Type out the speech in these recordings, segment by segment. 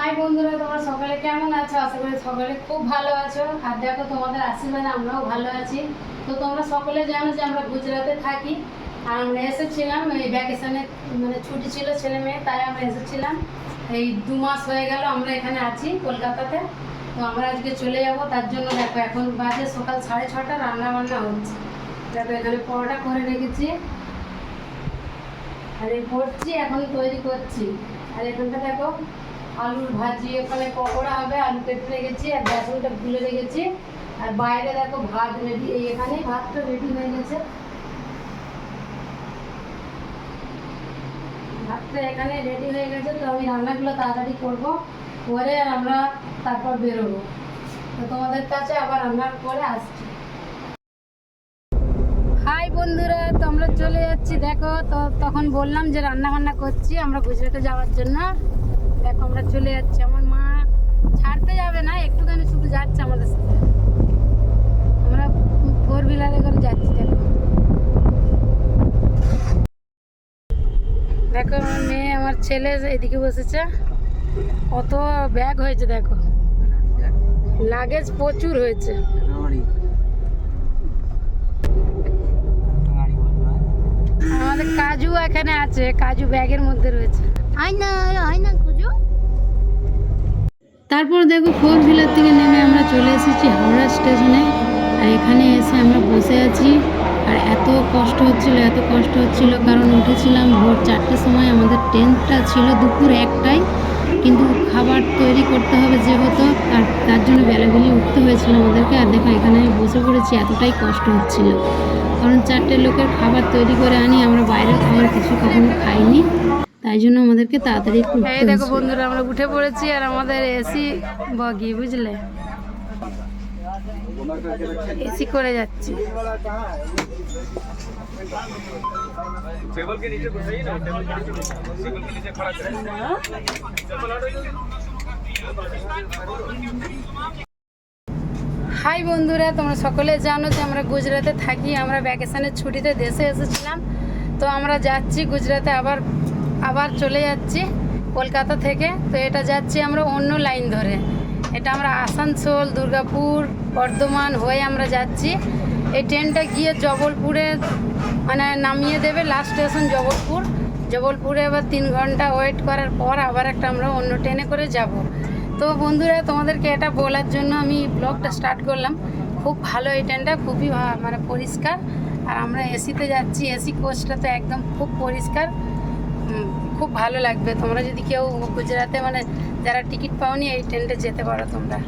High বন্ধুরা, তোমরা সকালে কেমন আছো? আশা করি সকলে খুব ভালো আছো। আর দেখো, তোমাদের আশীর্বাদে আমরাও ভালো আছি। তো তোমরা সকলে জানো যে আমরা গুজরাটে থাকি। আর আমরা এসেছিলাম এই ভ্যাকেশনে মানে ছুটি ছিল ছেলে মেয়ে, তাই আমরা এসেছিলাম। এই দু মাস হয়ে গেল আমরা এখানে আছি কলকাতাতে। তো আমরা আজকে চলে যাব, তার জন্য দেখো, এখন বাজে সকাল সাড়ে ছটা রান্না বান্না হচ্ছে। দেখো, এখানে পরোটা করে রেখেছি। আর এই করছি এখন তৈরি করছি। আর এখানটা দেখো আলুর ভাজি ওখানে পকোড়া হবে, আলু কেটে রেখেছি, আর বেসনটা ভুলে রেখেছি। আর বাইরে দেখো ভাত রেডি এখানে ভাতটা রেডি হয়ে গেছে। ভাতটা এখানে রেডি হয়ে গেছে, তো আমি রান্নাগুলো তাড়াতাড়ি করব। করে আর আমরা তারপর বেরোবো। তো তোমাদের কাছে আবার রান্নার পরে আসছি। বন্ধুরা তো আমরা চলে যাচ্ছি। দেখো, তো তখন বললাম যে রান্না বান্না করছি, আমরা গুজরাটে যাওয়ার জন্য। দেখো, আমরা চলে যাচ্ছি। আমার মা ছাড়তে যাবে না, একটুখানি শুধু যাচ্ছে আমাদের সাথে। আমরা ফোর হুইলারে করে যাচ্ছি, দেখো। দেখো, আমার মেয়ে, আমার ছেলে এদিকে বসেছে। কত ব্যাগ হয়েছে, দেখো। লাগেজ প্রচুর হয়েছে। আমাদের কাজু এখানে আছে, কাজু ব্যাগের মধ্যে রয়েছে। আয় না আয় না তারপর দেখো ফোর হুইলার থেকে নেমে আমরা চলে এসেছি হাওড়া স্টেশনে। আর এখানে এসে আমরা বসে আছি। আর এত কষ্ট হচ্ছিল, এত কষ্ট হচ্ছিল কারণ উঠেছিলাম ভোর চারটের সময়। আমাদের ট্রেনটা ছিল দুপুর একটাই কিন্তু খাবার তৈরি করতে হবে যেহেতু, তার তার জন্য বেলাবেলি উঠতে হয়েছিল আমাদেরকে। আর দেখো এখানে আমি বসে পড়েছি, এতটাই কষ্ট হচ্ছিল। কারণ চারটে লোকের খাবার তৈরি করে আনি, আমরা বাইরের খাবার কিছু কখনো খাইনি। তাই জন্য আমাদেরকে তাড়াতাড়ি একটু এই দেখো বন্ধুরা আমরা উঠে পড়েছি আর আমাদের এসি বগি বুঝলে এসি করে যাচ্ছি टेबल के नीचे तो सही ना टेबल के नीचे टेबल के नीचे खड़ा करें टेबल हटो इधर। হাই বন্ধুরা তোমরা সকলে জানো যে আমরা গুজরাটে থাকি আমরা ভ্যাকেশনের ছুটিতে দেশে এসেছিলাম তো আমরা যাচ্ছি গুজরাটে আবার আবার চলে যাচ্ছি কলকাতা থেকে। তো এটা যাচ্ছি আমরা অন্য লাইন ধরে। এটা আমরা আসানসোল, দুর্গাপুর, বর্ধমান হয়ে আমরা যাচ্ছি। এই ট্রেনটা গিয়ে জবলপুরে মানে নামিয়ে দেবে লাস্ট স্টেশন জবলপুর। জবলপুরে এবার তিন ঘণ্টা ওয়েট করার পর আবার একটা আমরা অন্য ট্রেনে করে যাব। তো বন্ধুরা, তোমাদেরকে এটা বলার জন্য আমি ব্লগটা স্টার্ট করলাম। খুব ভালো এই ট্রেনটা, খুবই মানে পরিষ্কার। আর আমরা এসিতে যাচ্ছি এসি কোচটা তো একদম খুব পরিষ্কার। খুব ভালো লাগবে। তোমরা যদি কেউ গুজরাটে মানে যারা টিকিট পাওনি এই ট্রেনটা যেতে পারো তোমরা।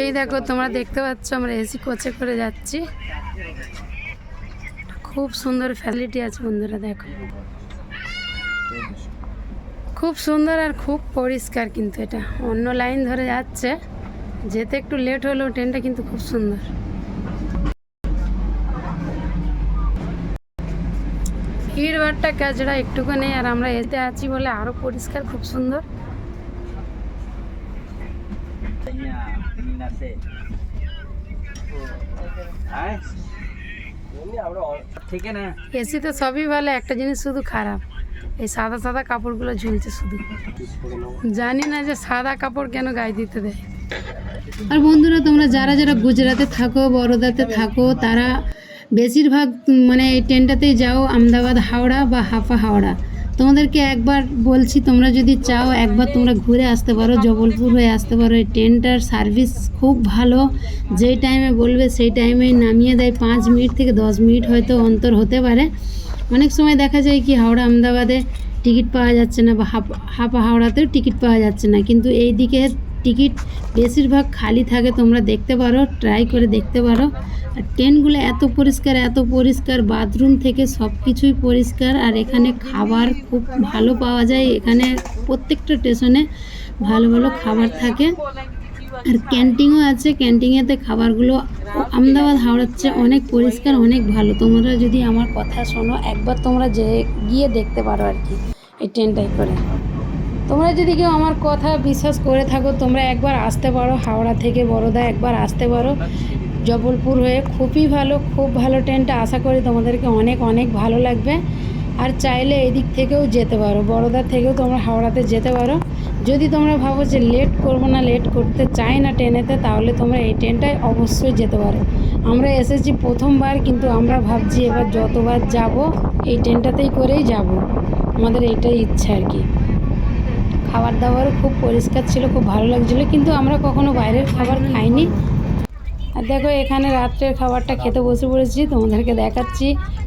এই দেখো, তোমরা দেখতে পাচ্ছ আমরা এসি কোচে করে যাচ্ছি। খুব সুন্দর ফ্যাসিলিটি আছে বন্ধুরা, দেখো। খুব সুন্দর আর খুব পরিষ্কার কিন্তু এটা। অন্য লাইন ধরে যাচ্ছে। যেতে একটু লেট হলেও ট্রেনটা কিন্তু খুব সুন্দর। ভিড় ভাড়টা কাজরা একটুকু নেই, আর আমরা এতে আছি বলে আরও পরিষ্কার, খুব সুন্দর। এসি তো সবই ভালো, একটা জিনিস শুধু খারাপ। এই সাদা সাদা কাপড়গুলো ঝুলছে শুধু। জানি না যে সাদা কাপড় কেন গায়ে দিতে দেয়। আর বন্ধুরা, তোমরা যারা যারা গুজরাতে থাকো বড়দাতে থাকো, তারা বেশিরভাগ মানে এই ট্রেনটাতেই যাও, আমদাবাদ, হাওড়া বা হাফা হাওড়া। তোমাদেরকে একবার বলছি, তোমরা যদি চাও, একবার তোমরা ঘুরে আসতে পারো, জবলপুর হয়ে আসতে পারো। এই ট্রেনটার সার্ভিস খুব ভালো। যেই টাইমে বলবে, সেই টাইমে নামিয়ে দেয়। পাঁচ মিনিট থেকে দশ মিনিট হয়তো অন্তর হতে পারে। অনেক সময় দেখা যায় কি, হাওড়া, আমদাবাদে টিকিট পাওয়া যাচ্ছে না বা হাপা হাওড়াতেও টিকিট পাওয়া যাচ্ছে না। কিন্তু এই দিকে টিকিট বেশিরভাগ খালি থাকে, তোমরা দেখতে পারো ট্রাই করে দেখতে পারো। আর ট্রেনগুলো এত পরিষ্কার এত পরিষ্কার, বাথরুম থেকে সব কিছুই পরিষ্কার। আর এখানে খাবার খুব ভালো পাওয়া যায়, এখানে প্রত্যেকটা স্টেশনে ভালো ভালো খাবার থাকে। আর ক্যান্টিনও আছে, ক্যান্টিনেতে খাবারগুলো আমদাবাদ, হাওড়ার চেয়ে অনেক পরিষ্কার, অনেক ভালো। তোমরা যদি আমার কথা শোনো, একবার তোমরা যে গিয়ে দেখতে পারো আর কি, এই ট্রেনটাই করে। তোমরা যদি কেউ আমার কথা বিশ্বাস করে থাকো, তোমরা একবার আসতে পারো, হাওড়া থেকে বড়দা একবার আসতে পারো। জবলপুর হয়ে খুবই ভালো, খুব ভালো ট্রেনটা আশা করি তোমাদেরকে অনেক অনেক ভালো লাগবে। আর চাইলে এদিক থেকেও যেতে পারো বড়দার থেকেও তোমরা হাওড়াতে যেতে পারো। যদি তোমরা ভাবো যে লেট করব না, লেট করতে চাই না ট্রেনেতে, তাহলে তোমরা এই ট্রেনটায় অবশ্যই যেতে পারো। আমরা এসেছি প্রথমবার, কিন্তু আমরা ভাবছি এবার যতবার যাব, এই ট্রেনটাতেই করেই যাব। আমাদের এটাই ইচ্ছা আর কি। খাবার দাবারও খুব পরিষ্কার ছিল, খুব ভালো লাগছিল, কিন্তু আমরা কখনো বাইরের খাবার খাইনি। আর দেখো, এখানে রাত্রের খাবারটা খেতে বসে পড়েছি, তোমাদেরকে দেখাচ্ছি।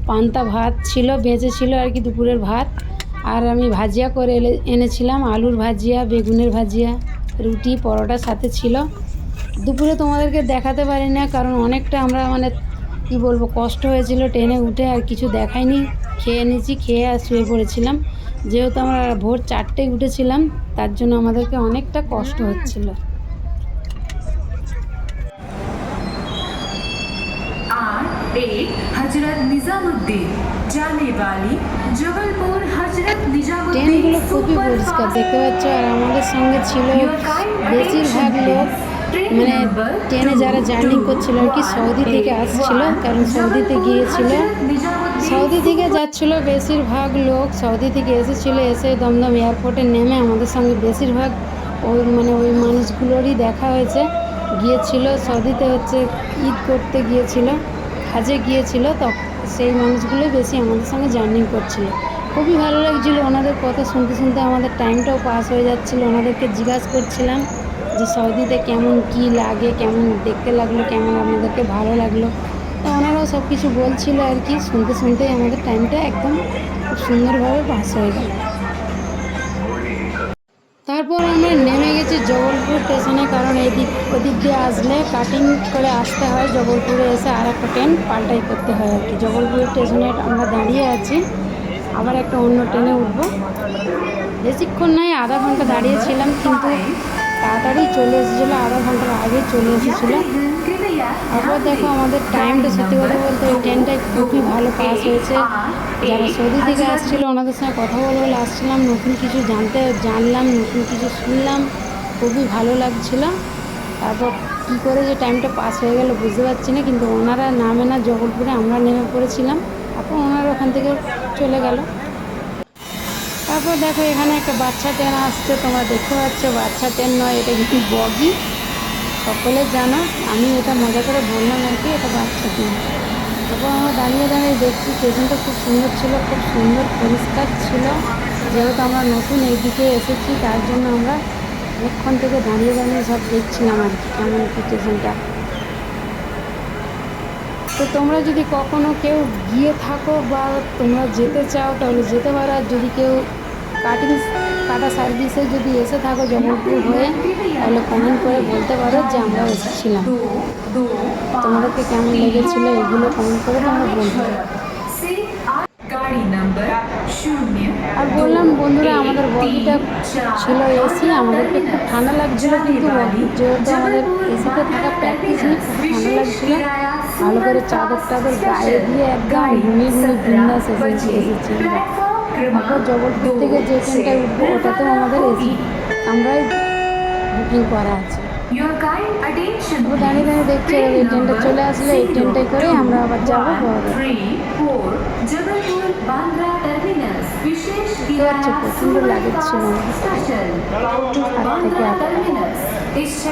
পান্তা ভাত ছিল বেঁচে ছিল আর কি দুপুরের ভাত। আর আমি ভাজিয়া করে এনেছিলাম আলুর ভাজিয়া, বেগুনের ভাজিয়া, রুটি, পরোটার সাথে ছিল। দুপুরে তোমাদেরকে দেখাতে পারি না, কারণ অনেকটা আমরা মানে কি বলব কষ্ট হয়েছিল ট্রেনে উঠে আর কিছু দেখায়নি। খেয়ে নিয়েছি খেয়ে আর শুয়ে পড়েছিলাম। যেহেতু আমরা ভোর চারটেয় উঠেছিলাম তার জন্য আমাদেরকে অনেকটা কষ্ট হচ্ছিল। ট্রেনগুলো খুবই পরিষ্কার দেখতে পাচ্ছ আর আমাদের সঙ্গে ছিল বেশিরভাগ লোক। মানে ট্রেনে যারা জার্নি করছিল আর কি, সৌদি থেকে আসছিল, কারণ সৌদিতে গিয়েছিল। সৌদি থেকে যাচ্ছিল বেশিরভাগ লোক, সৌদি থেকে এসেছিল, এসে দমদম এয়ারপোর্টে নেমে আমাদের সঙ্গে বেশিরভাগ ওই মানে ওই মানুষগুলোরই দেখা হয়েছে। গিয়েছিল, সৌদিতে হচ্ছে ঈদ করতে গিয়েছিল কাজে গিয়েছিল তো সেই মানুষগুলোই বেশি আমাদের সঙ্গে জার্নি করছিল। খুবই ভালো লাগছিল ওনাদের কথা শুনতে শুনতে, আমাদের টাইমটাও পাস হয়ে যাচ্ছিল, ওনাদেরকে জিজ্ঞাসা করছিলাম যে সৌদিতে কেমন কি লাগে, কেমন দেখতে লাগল, কেমন আপনাদেরকে ভালো লাগল। তো ওনারাও সব কিছু বলছিল আর কি, শুনতে শুনতেই আমাদের টাইমটা একদম খুব সুন্দরভাবে পাস হয়ে গেল। তারপর আমরা নেমে গেছি জবলপুর স্টেশনে কারণ এদিক ওদিক দিয়ে আসলে কাটিং করে আসতে হয়। জবলপুরে এসে আর একটা ট্রেন পাল্টাই করতে হয় আর কি। জবলপুর স্টেশনে আমরা দাঁড়িয়ে আছি। আবার একটা অন্য ট্রেনে উঠবো। বেশিক্ষণ নয়, আধা ঘণ্টা দাঁড়িয়েছিলাম কিন্তু তাড়াতাড়ি চলে এসেছিল, আধা ঘণ্টার আগে চলে এসেছিল। তারপর দেখো আমাদের টাইমটা সত্যি কথা বলতে ওই ট্রেনটায় খুবই ভালো পাস হয়েছে। যারা সৌদি থেকে আসছিল, ওনাদের সঙ্গে কথা বলে বলে আসছিলাম, নতুন কিছু জানতে জানলাম, নতুন কিছু শুনলাম। খুবই ভালো লাগছিল। তারপর কী করে যে টাইমটা পাস হয়ে গেল বুঝতে পারছি না, কিন্তু ওনারা নামে না জবলপুরে আমরা নেমে পড়েছিলাম। তারপর ওনারা ওখান থেকে চলে গেল। তারপর দেখো এখানে একটা বাচ্চা ট্রেন আসছে, তোমরা দেখতে পাচ্ছ বাচ্চা ট্রেন নয়, এটা কিন্তু বগি। সকলে জানো, আমি এটা মজা করে বললাম আর কি, এটা বাচ্চা ট্রেন তারপর আমরা দাঁড়িয়ে দাঁড়িয়ে দেখছি স্টেশনটা খুব সুন্দর ছিল, খুব সুন্দর পরিষ্কার ছিল। যেহেতু আমরা নতুন এইদিকে এসেছি, তার জন্য আমরা অনেকক্ষণ থেকে দাঁড়িয়ে দাঁড়িয়ে সব দেখছিলাম আর কি, কেমন কি স্টেশনটা তো তোমরা যদি কখনো কেউ গিয়ে থাকো বা তোমরা যেতে চাও, তাহলে যেতে পারো। আর যদি কেউ কাটিং কাটা সার্ভিসে যদি এসে থাকো জবলপুর হয়ে, তাহলে কমেন্ট করে বলতে পারো যে আমরা এসেছিলাম। তোমাদেরকে কেমন লেগেছিলো এগুলো কমেন্ট করে তোমরা বলতে আর বললাম, বন্ধুরা, আমাদের বডিটা ছিল এসি, আমাদেরকে খুব ঠান্ডা লাগছিল, কিন্তু যেহেতু আমাদের এসিতে থাকা প্র্যাকটিস নিয়ে খুব ঠান্ডা লাগছিল। ভালো করে চাদর টাদর গায়ে দিয়ে একদম ঘুমিয়ে ঘুমিয়ে বিন্দাস এসেছি এসেছি তারপর জগৎপুর থেকে যে ট্রেনটা উঠবো ওটাতেও আমাদের এসি আমরাই বুকিং করা আছে। দাঁড়িয়ে দাঁড়িয়ে দেখছি চলে করে আমরা আবার যাব আচ্ছা,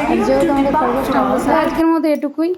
আচ্ছা, আজকের মতো এটুকুই।